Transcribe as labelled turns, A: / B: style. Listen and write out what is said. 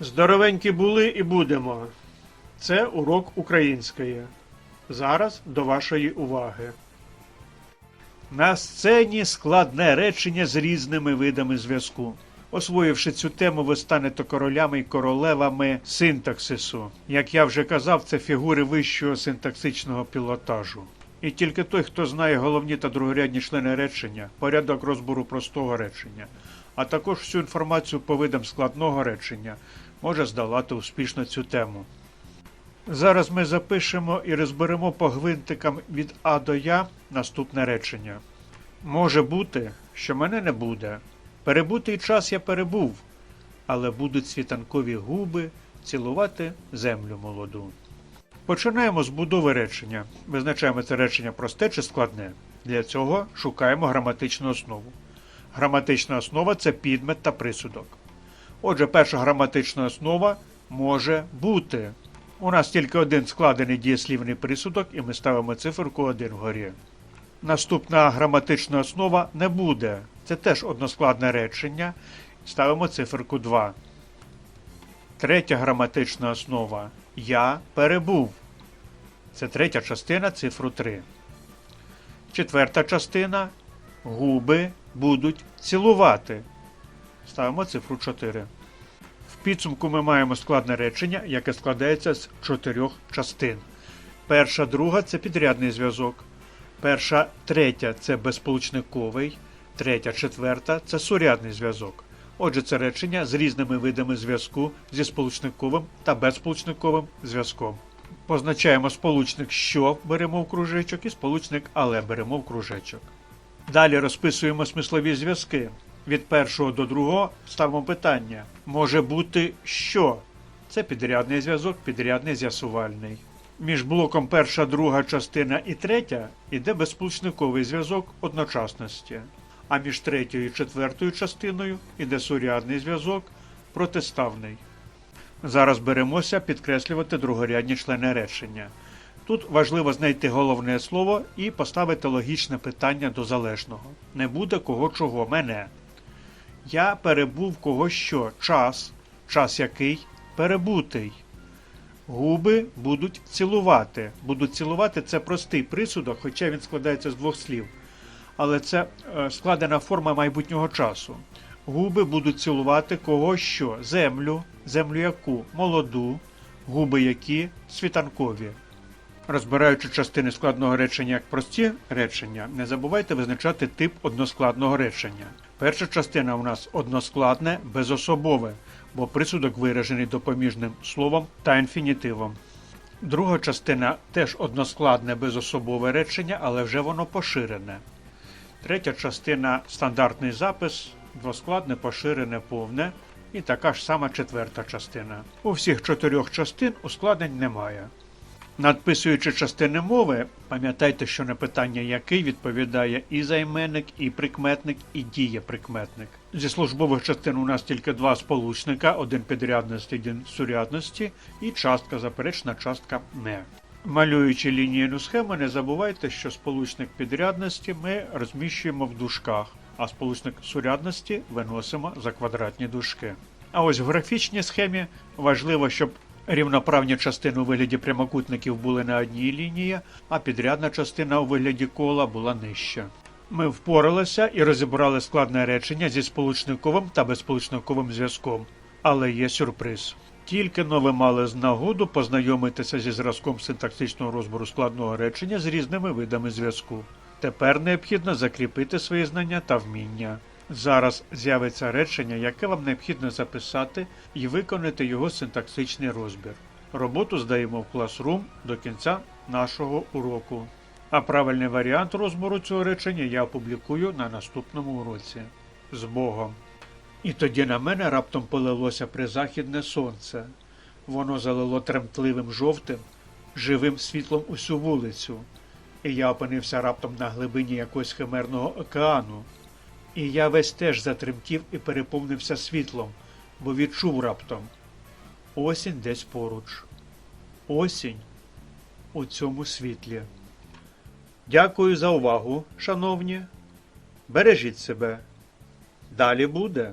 A: Здоровенькі були і будемо. Це урок української. Зараз до вашої уваги. На сцені складне речення з різними видами зв'язку. Освоївши цю тему, ви станете королями і королевами синтаксису. Як я вже казав, це фігури вищого синтаксичного пілотажу. І тільки той, хто знає головні та другорядні члени речення, порядок розбору простого речення, а також всю інформацію по видам складного речення, може здолати успішно цю тему. Зараз ми запишемо і розберемо по гвинтикам від А до Я наступне речення. Може бути, що мене не буде. Перебутий час я перебув, але будуть світанкові губи цілувати землю молоду. Починаємо з будови речення. Визначаємо це речення просте чи складне. Для цього шукаємо граматичну основу. Граматична основа це підмет та присудок. Отже, перша граматична основа може бути. У нас тільки один складений дієслівний присудок, і ми ставимо циферку 1 вгорі. Наступна граматична основа не буде. Це теж односкладне речення. Ставимо циферку 2. Третя граматична основа Я перебув. Це третя частина цифру 3. Четверта частина Губи будуть цілувати. Ставимо цифру 4. В підсумку ми маємо складне речення, яке складається з чотирьох частин. Перша, друга це підрядний зв'язок. Перша, третя це безполучниковий. Третя, четверта це сурядний зв'язок. Отже, це речення з різними видами зв'язку зі сполучниковим та безсполучниковим зв'язком. Позначаємо сполучник що беремо в кружечок і сполучник але беремо в кружечок. Далі розписуємо смислові зв'язки. Від першого до другого ставимо питання. Може бути що? Це підрядний зв'язок, підрядний з'ясувальний. Між блоком перша, друга частина і третя йде безсполучниковий зв'язок одночасності, а між третьою і четвертою частиною йде сурядний зв'язок протиставний. Зараз беремося підкреслювати другорядні члени речення. Тут важливо знайти головне слово і поставити логічне питання до залежного. Не буде кого чого мене. Я перебув кого що час, час який перебутий. Губи будуть цілувати. Будуть цілувати це простий присудок, хоча він складається з двох слів. Але це е, складена форма майбутнього часу. Губи будуть цілувати кого що? Землю, землю яку? Молоду, губи які світанкові. Розбираючи частини складного речення як прості речення, не забувайте визначати тип односкладного речення. Перша частина у нас односкладне, безособове, бо присудок виражений допоміжним словом та інфінітивом. Друга частина теж односкладне безособове речення, але вже воно поширене. Третя частина стандартний запис, двоскладне, поширене, повне. І така ж сама четверта частина. У всіх чотирьох частин ускладнень немає. Надписуючи частини мови, пам'ятайте, що на питання який відповідає і займенник, і прикметник, і дієприкметник. Зі службових частин у нас тільки два сполучника: один підрядності, один сурядності, і частка заперечна, частка не. Малюючи лінійну схему, не забувайте, що сполучник підрядності ми розміщуємо в дужках, а сполучник сурядності виносимо за квадратні дужки. А ось в графічній схемі важливо, щоб рівноправні частини у вигляді прямокутників були на одній лінії, а підрядна частина у вигляді кола була нижча. Ми впоралися і розібрали складне речення зі сполучниковим та безсполучниковим зв'язком. Але є сюрприз. Тільки но ви мали з нагоду познайомитися зі зразком синтаксичного розбору складного речення з різними видами зв'язку. Тепер необхідно закріпити свої знання та вміння. Зараз з'явиться речення, яке вам необхідно записати і виконати його синтаксичний розбір. Роботу здаємо в Classroom до кінця нашого уроку. А правильний варіант розбору цього речення я опублікую на наступному уроці. З Богом! І тоді на мене раптом полилося призахідне сонце. Воно залило тремтливим жовтим, живим світлом усю вулицю, і я опинився раптом на глибині якогось химерного океану. І я весь теж затремтів і переповнився світлом, бо відчув раптом осінь десь поруч. Осінь у цьому світлі. Дякую за увагу, шановні. Бережіть себе. Далі буде.